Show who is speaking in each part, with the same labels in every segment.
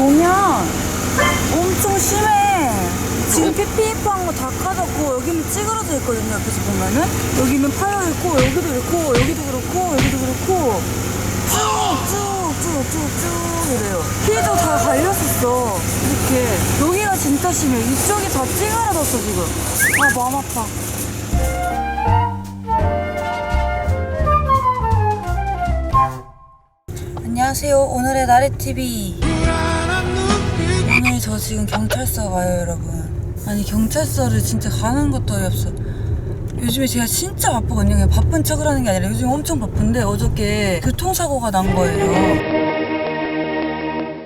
Speaker 1: 보면 엄청 심해. 지금 PPF한 거다 까졌고 여기는 찌그러져 있거든요. 옆에서 보면은 여기는 파여 있고 여기도 그렇고 여기도 그렇고 여기도 그렇고 쭉쭉쭉쭉쭉 이래요. 피해자가 다 갈렸었어. 이렇게 여기가 진짜 심해. 이쪽이 다 찌그러졌어 지금. 아 마음 아파. 안녕하세요. 오늘의 나래TV. 지금 경찰서 가요, 여러분. 아니, 경찰서를 진짜 가는 것도 어이없어. 요즘에 제가 진짜 바쁘거든요. 그냥 바쁜 척을 하는 게 아니라 요즘 엄청 바쁜데 어저께 교통사고가 난 거예요.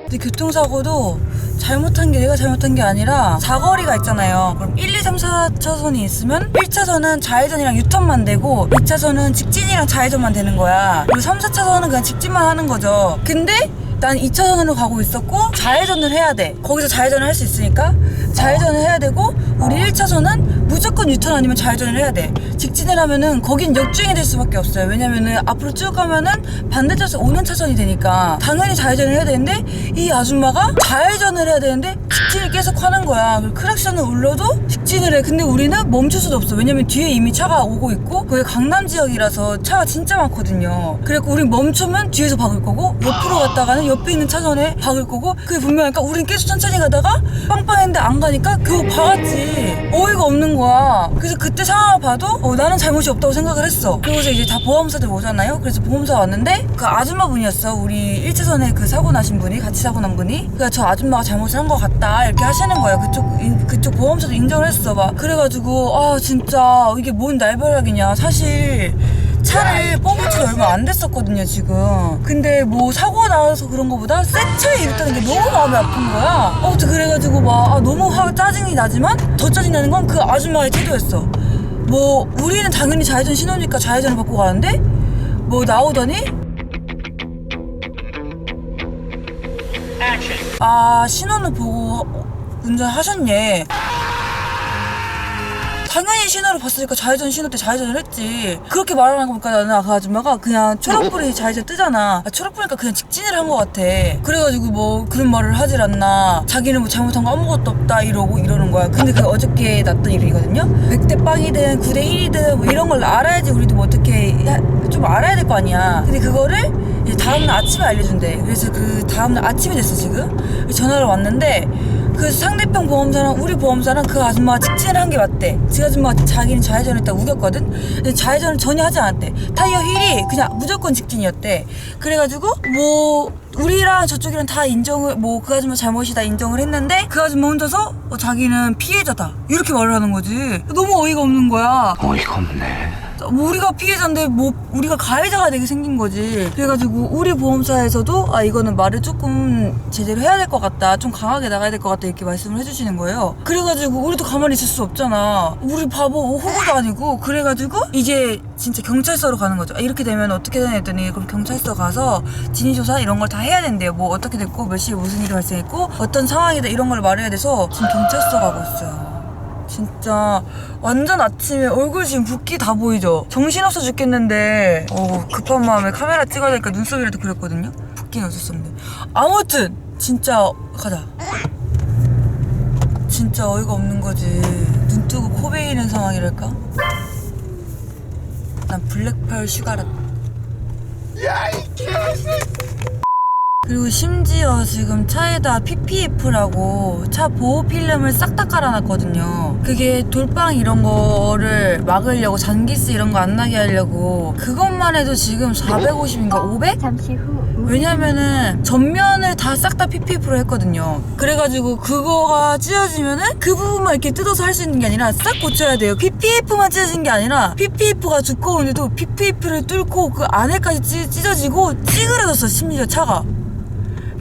Speaker 1: 근데 교통사고도 잘못한 게 내가 잘못한 게 아니라 사거리가 있잖아요. 그럼 1, 2, 3, 4차선이 있으면 1차선은 좌회전이랑 유턴만 되고 2차선은 직진이랑 좌회전만 되는 거야. 그리고 3, 4차선은 그냥 직진만 하는 거죠. 근데 난 2차선으로 가고 있었고 좌회전을 해야 돼. 거기서 좌회전을 할 수 있으니까 좌회전을 해야 되고 우리 1차선은 무조건 유턴 아니면 좌회전을 해야 돼. 직진을 하면은 거긴 역주행이 될 수밖에 없어요. 왜냐면은 앞으로 쭉 가면은 반대차선 오는 차선이 되니까 당연히 좌회전을 해야 되는데 이 아줌마가 좌회전을 해야 되는데 직진을 계속 하는 거야. 크락션을 울려도 직진을 해. 근데 우리는 멈출 수도 없어. 왜냐면 뒤에 이미 차가 오고 있고 거기 강남 지역이라서 차가 진짜 많거든요. 그래갖고 우린 멈추면 뒤에서 박을 거고 옆으로 갔다가는 옆에 있는 차선에 박을 거고 그게 분명하니까 우린 계속 천천히 가다가 빵빵했는데 안 가니까 그거 박았지. 어이가 없는 거야. 그래서 그때 상황을 봐도 어, 나는 잘못이 없다고 생각을 했어. 그러고서 이제 다 보험사들 오잖아요. 그래서 보험사 왔는데 그 아줌마 분이었어. 우리 1차선에 그 사고 나신 분이 같이 사고 난 분이. 그러니까 저 아줌마가 잘못을 한 것 같다 이렇게 하시는 거야. 그쪽 인- 그쪽 보험사도 인정을 했어. 막 그래가지고 아 진짜 이게 뭔 날벼락이냐. 사실 차를 뽑은 지 얼마 안 됐었거든요 지금. 근데 뭐 사고가 나서 그런 거보다 새 차에 입다는 게 너무 마음이 아픈 거야. 아무튼 그래가지고 막 아, 너무 화 짜증이 나지만 더 짜증나는 건 그 아줌마의 태도였어. 뭐 우리는 당연히 좌회전 신호니까 좌회전을 받고 가는데 뭐 나오더니 아 신호는 보고 운전하셨네 당연히 신호를 봤으니까 좌회전 신호 때 좌회전을 했지. 그렇게 말하는 거 보니까 나는 그 아줌마가 그냥 초록불이 좌회전 뜨잖아. 아, 초록불이니까 그냥 직진을 한 것 같아. 그래가지고 뭐 그런 말을 하질 않나. 자기는 뭐 잘못한 거 아무것도 없다 이러고 이러는 거야. 근데 그게 어저께 났던 일이거든요. 100대 빵이든 9대 1이든 뭐 이런 걸 알아야지 우리도 뭐 어떻게 하- 좀 알아야 될 거 아니야. 근데 그거를 다음날 아침에 알려준대. 그래서 그 다음날 아침이 됐어 지금. 전화를 왔는데 그 상대편 보험사랑 우리 보험사랑 그 아줌마가 직진을 한 게 맞대. 그 아줌마가 자기는 좌회전을 했다 우겼거든. 근데 좌회전을 전혀 하지 않았대. 타이어 휠이 그냥 무조건 직진이었대. 그래가지고 뭐 우리랑 저쪽이랑 다 인정을 뭐 그 아줌마 잘못이다 인정을 했는데 그 아줌마 혼자서 어, 자기는 피해자다 이렇게 말을 하는 거지. 너무 어이가 없는 거야.
Speaker 2: 어이가 없네.
Speaker 1: 뭐 우리가 피해자인데 뭐 우리가 가해자가 되게 생긴 거지. 그래가지고 우리 보험사에서도 아 이거는 말을 조금 제대로 해야 될 것 같다. 좀 강하게 나가야 될 것 같다 이렇게 말씀을 해주시는 거예요. 그래가지고 우리도 가만히 있을 수 없잖아. 우리 바보 호구도 아니고 그래가지고 이제 진짜 경찰서로 가는 거죠. 아, 이렇게 되면 어떻게 되냐 했더니 그럼 경찰서 가서 진위 조사 이런 걸 다 해야 된대요. 뭐 어떻게 됐고 몇 시에 무슨 일이 발생했고 어떤 상황이다 이런 걸 말해야 돼서 지금 경찰서 가고 있어요. 진짜 완전 아침에 얼굴 지금 붓기 다 보이죠? 정신없어 죽겠는데 어, 급한 마음에 카메라 찍어야 되니까 눈썹이라도 그렸거든요? 붓기는 어쩔 수 없네 아무튼 진짜 가자 진짜 어이가 없는 거지 눈 뜨고 코 베이는 상황이랄까? 난 블랙펄 슈가라 그리고 심지어 지금 차에다 PPF라고 차 보호 필름을 싹 다 깔아놨거든요. 그게 돌빵 이런 거를 막으려고 잔기스 이런 거 안 나게 하려고 그것만 해도 지금 450인가 500?
Speaker 3: 잠시 후
Speaker 1: 왜냐면은 전면을 다싹다 PPF로 했거든요. 그래가지고 그거가 찢어지면은 그 부분만 이렇게 뜯어서 할 수 있는 게 아니라 싹 고쳐야 돼요. PPF만 찢어진 게 아니라 PPF가 두꺼운데도 PPF를 뚫고 그 안에까지 찢, 찢어지고 찌그러졌어 심지어 차가.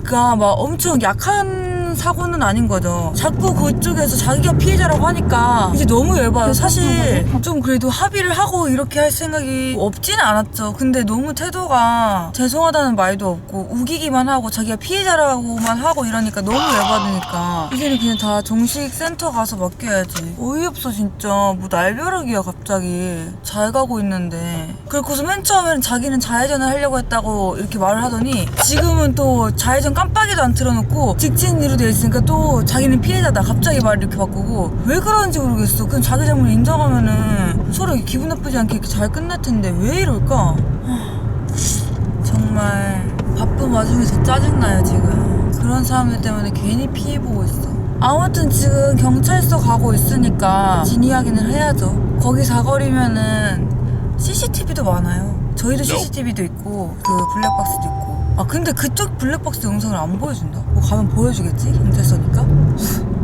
Speaker 1: 그니까 막 엄청 약한 그런 사고는 아닌 거죠. 자꾸 그쪽에서 자기가 피해자라고 하니까 이제 너무 열받아. 사실 좀 그래도 합의를 하고 이렇게 할 생각이 없지는 않았죠. 근데 너무 태도가 죄송하다는 말도 없고 우기기만 하고 자기가 피해자라고만 하고 이러니까 너무 열받으니까 이제는 그냥 다 정식 센터 가서 맡겨야지. 어이없어 진짜. 뭐 날벼락이야 갑자기. 잘 가고 있는데. 그리고서 맨 처음에는 자기는 좌회전을 하려고 했다고 이렇게 말을 하더니 지금은 또 좌회전 깜빡이도 안 틀어놓고 직진으로 돼 있으니까 또 자기는 피해자다. 갑자기 말을 이렇게 바꾸고 왜 그러는지 모르겠어. 그냥 자기 잘못 인정하면은 서로 기분 나쁘지 않게 이렇게 잘 끝날 텐데 왜 이럴까? 하, 정말 바쁜 와중에 더 짜증나요 지금. 그런 사람들 때문에 괜히 피해 보고 있어. 아무튼 지금 경찰서 가고 있으니까 진이야기는 해야죠. 거기 사거리면은 CCTV도 많아요. 저희도 CCTV도 있고 그 블랙박스도 있고. 아 근데 그쪽 블랙박스 영상을 안 보여준다. 뭐 가면 보여주겠지? 경찰서니까.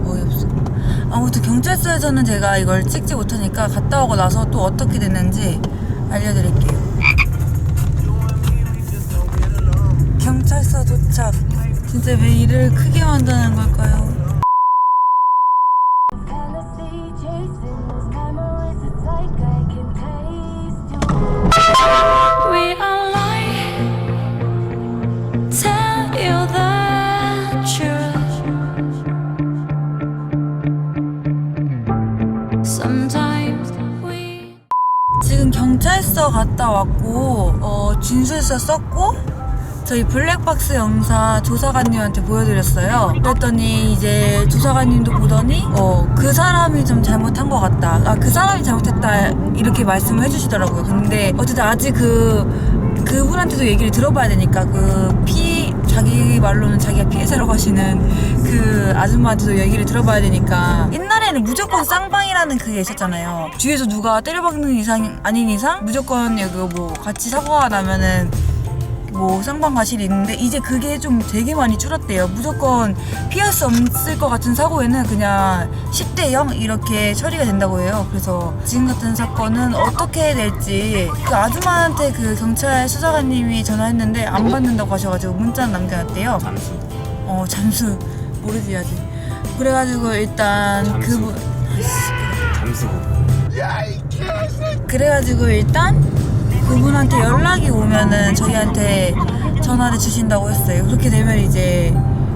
Speaker 1: 어이없어. 아무튼 경찰서에서는 제가 이걸 찍지 못하니까 갔다 오고 나서 또 어떻게 됐는지 알려드릴게요. 경찰서 도착. 진짜 왜 일을 크게 만드는 걸까요? 왔고 어, 진술서 썼고 저희 블랙박스 영상 조사관님한테 보여드렸어요. 그랬더니 이제 조사관님도 보더니 어, 그 사람이 좀 잘못한 것 같다. 아 그 사람이 잘못했다 이렇게 말씀을 해주시더라고요. 근데 어쨌든 아직 그 그분한테도 얘기를 들어봐야 되니까 그 피 자기 말로는 자기가 피해자라고 하시는 그 아줌마한테도 얘기를 들어봐야 되니까 옛날에는 무조건 쌍방이라는 그게 있었잖아요. 뒤에서 누가 때려박는 이상 아닌 이상 무조건 여기 뭐 같이 사고가 나면은 뭐 쌍방 과실이 있는데 이제 그게 좀 되게 많이 줄었대요. 무조건 피할 수 없을 것 같은 사고에는 그냥 10대 0 이렇게 처리가 된다고 해요. 그래서 지금 같은 사건은 어떻게 될지 그 아줌마한테 그 경찰 수사관님이 전화했는데 안 받는다고 하셔가지고 문자는 남겨놨대요.
Speaker 3: 잠수
Speaker 1: 어 잠수 모르지 아직. 그래가지고 일단
Speaker 3: 잠수.
Speaker 1: 그분
Speaker 3: 잠수고
Speaker 1: 그래가지고 일단 그분한테 연락이 오면은 저희한테 전화를 주신다고 했어요. 그렇게 되면 이제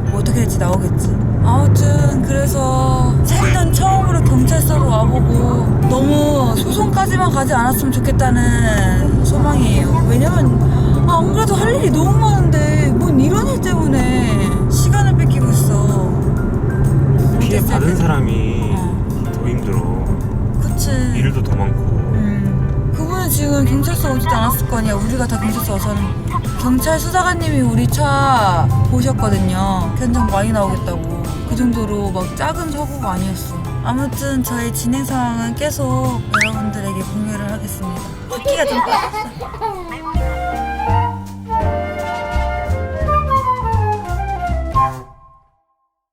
Speaker 1: 뭐 어떻게 될지 나오겠지. 아무튼 그래서 생전 처음으로 경찰서로 와보고 너무 소송까지만 가지 않았으면 좋겠다는 소망이에요. 왜냐면 아, 안 그래도 할 일이 너무 많은데 뭔 이런 일 때문에 시간을 뺏기고 있어.
Speaker 3: 피해 받은
Speaker 1: 때.
Speaker 3: 사람이
Speaker 1: 어.
Speaker 3: 더 힘들어
Speaker 1: 그치.
Speaker 3: 일도 더 많고
Speaker 1: 경찰서 오지도 않았을 거 아니야. 우리가 다 경찰서 와서 하는 거. 경찰 수사관님이 우리 차 보셨거든요. 견적 많이 나오겠다고. 그 정도로 막 작은 사고가 아니었어. 아무튼 저희 진행 상황은 계속 여러분들에게 공유를 하겠습니다. 바퀴가 좀 빠졌어.